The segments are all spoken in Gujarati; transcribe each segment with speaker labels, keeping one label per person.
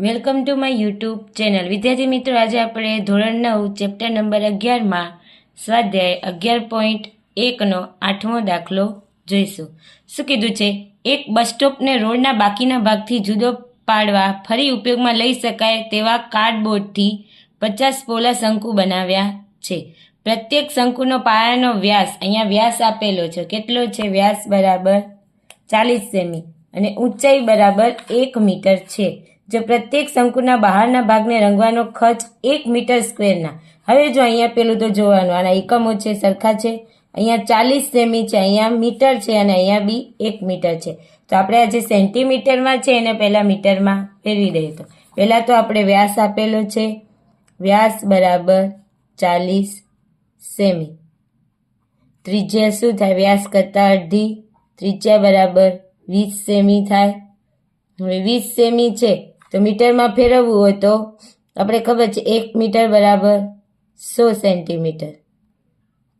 Speaker 1: Welcome to my YouTube channel. વિદ્યાર્થી મિત્રો, આજે આપણે ધોરણ નવ, ચેપ્ટર નંબર અગિયારમાં સ્વાધ્યાય અગિયાર પોઈન્ટ એકનો આઠમો દાખલો જોઈશું. શું કીધું છે? એક બસ સ્ટોપને રોડના બાકીના ભાગથી જુદો પાડવા ફરી ઉપયોગમાં લઈ શકાય તેવા કાર્ડબોર્ડથી પચાસ પોલા શંકુ બનાવ્યા છે. પ્રત્યેક શંકુનો પાયાનો વ્યાસ અહીંયા વ્યાસ આપેલો છે. કેટલો છે? વ્યાસ બરાબર ચાલીસ સેમી અને ઊંચાઈ બરાબર એક મીટર છે. જો પ્રત્યેક શંકુના બહારના ભાગને રંગવાનો ખર્ચ એક મીટર સ્ક્વેરના. હવે જો અહીંયા પેલું તો જોવાનું, આના એકમો છે, સરખા છે. અહીંયા ચાલીસ સેમી છે, અહીંયા મીટર છે અને અહીંયા બી એક મીટર છે. તો આપણે આ જે સેન્ટીમીટરમાં છે એને પહેલાં મીટરમાં ફેરવી દઈએ તો. પહેલાં તો આપણે વ્યાસ આપેલો છે. વ્યાસ બરાબર ચાલીસ સેમી. ત્રિજ્યા શું થાય? વ્યાસ કરતાં અડધી. ત્રિજ્યા બરાબર વીસ સેમી થાય. હવે વીસ સેમી છે. તો મીટરમાં ફેરવવું હોય તો આપણે ખબર છે એક મીટર બરાબર સો સેન્ટીમીટર.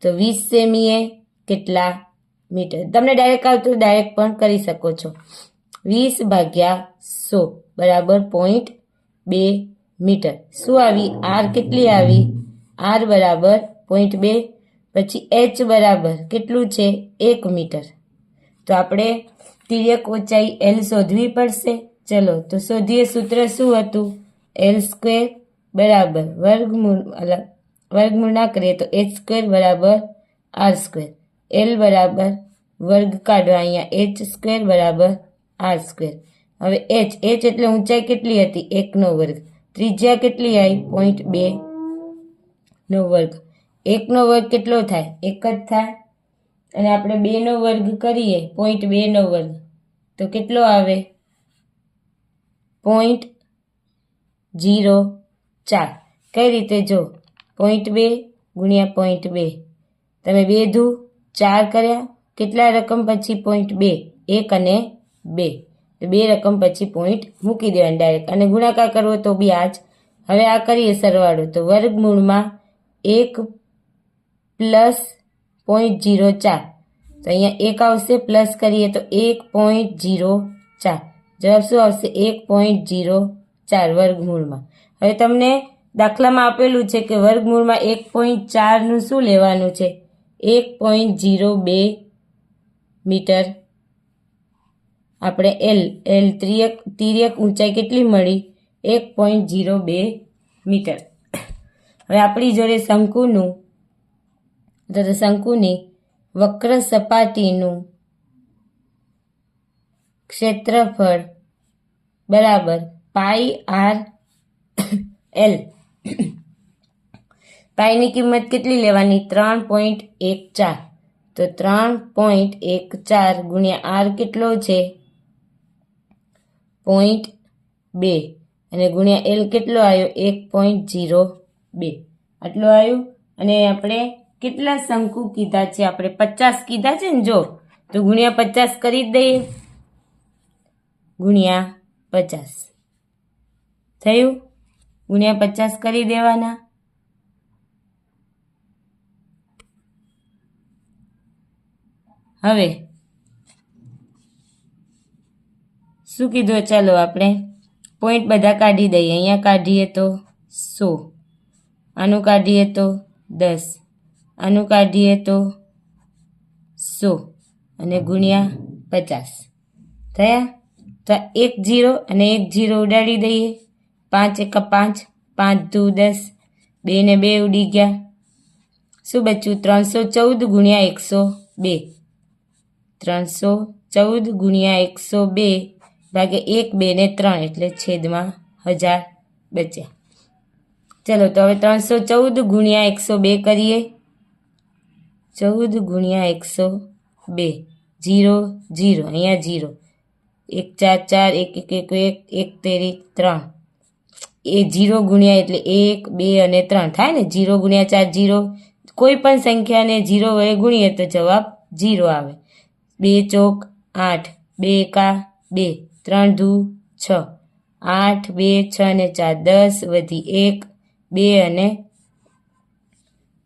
Speaker 1: તો વીસ સેમીએ કેટલા મીટર? તમને ડાયરેક્ટ આવતું ડાયરેક્ટ પણ કરી શકો છો. વીસ ભાગ્યા સો બરાબર પોઈન્ટ બે મીટર. શું આવી? આર કેટલી આવી? આર બરાબર પોઈન્ટ બે. પછી એચ બરાબર કેટલું છે? એક મીટર. તો આપણે તિર્યક ઊંચાઈ એલ શોધવી પડશે. ચલો, તો શોધીએ સૂત્ર શું હતું? એલ સ્ક્વેર બરાબર વર્ગમૂળ વર્ગમૂળ ના કરીએ તો એચ સ્ક્વેર બરાબર આર સ્ક્વેર એલ બરાબર વર્ગ કાઢો, અહીંયા એચ સ્ક્વેર બરાબર આર સ્ક્વેર હવે એચ એચ એટલે ઊંચાઈ કેટલી હતી? એકનો વર્ગ. ત્રિજ્યા કેટલી આવી પોઈન્ટ બે નો વર્ગ. એકનો વર્ગ કેટલો થાય? એક જ થાય. અને આપણે બેનો વર્ગ કરીએ પોઈન્ટ બેનો વર્ગ. તો કેટલો આવે? પોઈન્ટ જીરો ચાર. કઈ રીતે જો? પોઈન્ટ બે ગુણ્યા પોઈન્ટ બે. તમે બે ધુ ચાર કર્યા. કેટલા રકમ પછી પોઈન્ટ બે? એક અને બે. બે રકમ પછી પોઈન્ટ મૂકી દેવાની ડાયરેક્ટ અને ગુણાકાર કરવો તો બી આ જ. હવે આ કરીએ સરવાળો. તો વર્ગમૂળમાં એક પ્લસ પોઈન્ટ જીરો ચાર. તો અહીંયા એક આવશે, પ્લસ કરીએ તો એક પોઈન્ટ જીરો ચાર. જવાબ શું આવશે એક પોઈન્ટ જીરો ચાર વર્ગમૂળમાં. હવે તમને દાખલામાં આપેલું છે કે વર્ગમૂળમાં એક પોઈન્ટ ચારનું શું લેવાનું છે? એક પોઈન્ટ જીરો બે મીટર. આપણે એલ એલ ત્રિયક તિર્યક ઊંચાઈ કેટલી મળી? એક પોઈન્ટ જીરો બે મીટર. હવે આપણી જોડે શંકુનું શંકુની વક્ર સપાટીનું ક્ષેત્રફળ બરાબર પાઈ આર એલ. પાઈની કિંમત કેટલી લેવાની? ત્રણ પોઈન્ટ એક ચાર. તો ત્રણ પોઈન્ટ એક ચાર ગુણ્યા આર કેટલો છે? પોઈન્ટ બે. અને ગુણ્યા એલ કેટલો આવ્યો? એક પોઈન્ટ જીરો બે. આટલું આવ્યું? અને આપણે કેટલા શંકુ કીધા છે? આપણે પચાસ કીધા છે ને જો, તો ગુણ્યા પચાસ કરી દઈએ. ગુણ્યા પચાસ. થયું? ગુણ્યા પચાસ કરી દેવાના. હવે શું કીધું? ચાલો આપણે પોઈન્ટ બધા કાઢી દઈએ. અહીંયા કાઢીએ તો સો. આનું કાઢીએ તો દસ. આનું કાઢીએ તો સો. અને ગુણ્યા પચાસ. થયા? તો એક જીરો અને એક જીરો ઉડાડી દઈએ. પાંચ એક પાંચ પાંચ દુ દસ, બે ને બે ઉડી ગયા. શું બચ્યું? ત્રણસો ચૌદ ગુણ્યા એકસો બે. ત્રણસો ચૌદ ગુણ્યા એકસો બે ભાગે એક, બે ને ત્રણ એટલે છેદમાં હજાર બચ્યા. ચલો, તો હવે ત્રણસો ચૌદ ગુણ્યા એકસો બે કરીએ. ચૌદ ગુણ્યા એકસો બે. જીરો જીરો, અહીંયા જીરો. એક ચાર ચાર, એક એક એક એક એક તેરી ત્રણ. એ જીરો ગુણ્યા એટલે એક, બે અને ત્રણ. થાય ને? જીરો ગુણ્યા ચાર, જીરો. કોઈ પણ સંખ્યાને જીરો વડે ગુણીએ તો જવાબ જીરો આવે. બે ચોક, આઠ, બે એકા, બે. ત્રણ દુ, છ. આઠ, બે, છ અને ચાર. દસ વધી એક, બે અને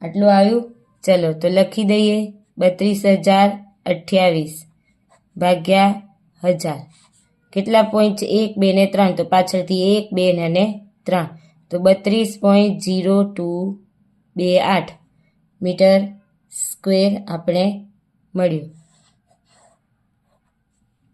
Speaker 1: આટલું આવ્યું. ચલો, તો લખી દઈએ. બત્રીસ હજાર અઠ્યાવીસ. ભાગ્યા હજાર. કેટલા પોઈન્ટ છે? એક, બે ને ત્રણ. તો પાછળથી એક, બે ને ત્રણ. તો બત્રીસ પોઈન્ટ જીરો ટુ બે આઠ મીટર સ્ક્વેર આપણે મળ્યું.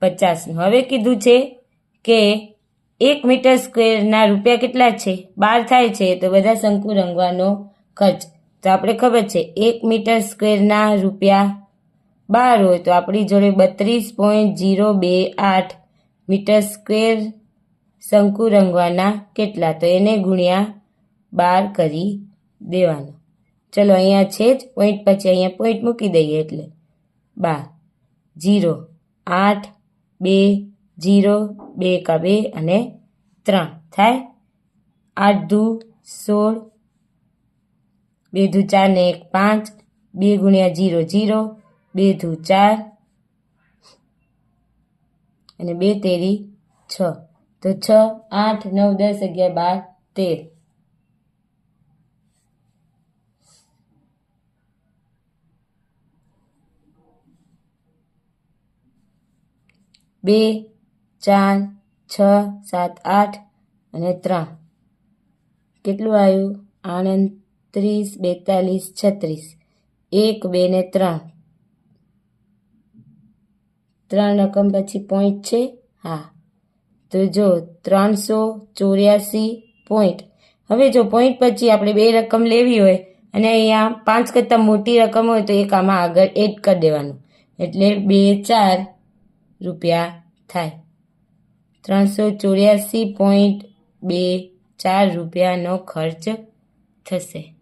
Speaker 1: પચાસનું. હવે કીધું છે કે એક મીટર સ્ક્વેરના રૂપિયા કેટલા છે? બાર થાય છે તો બધા શંકુ રંગવાનો ખર્ચ. તો આપણે ખબર છે, એક મીટર સ્ક્વેરના રૂપિયા બાર હોય તો આપણી જોડે બત્રીસ પોઈન્ટ જીરો બે આઠ મીટર સ્ક્વેર શંકુ રંગવાના કેટલા? તો એને ગુણ્યા બાર કરી દેવાનો. ચલો, અહીંયા છે જ પોઈન્ટ પછી અહીંયા પોઈન્ટ મૂકી દઈએ એટલે બાર. જીરો આઠ, બે જીરો બે કા બે અને ત્રણ. થાય? આઠ દુ સોળ, બે દુ ચાર ને એક પાંચ, બે ગુણ્યા જીરો જીરો બે દુ ચાર અને બે તેરી છ. તો છ, આઠ, નવ, દસ, અગિયાર, બાર, તેર. બે, ચાર, છ, સાત, આઠ અને ત્રણ. કેટલું આવ્યું? આણંદ ત્રીસ બેતાલીસ, છત્રીસ. એક, બે ને ત્રણ. ત્રણ રકમ પછી પોઈન્ટ છે? હા. તો જો ત્રણસો ચોર્યાસી પોઈન્ટ હવે જો પોઈન્ટ પછી આપણે બે રકમ લેવી હોય અને અહીંયા પાંચ કરતાં મોટી રકમ હોય તો એક આમાં આગળ એડ કરી દેવાનું. એટલે બે ચાર રૂપિયા થાય. ત્રણસો ચોર્યાસી પોઈન્ટ બે ચાર રૂપિયાનો ખર્ચ થશે.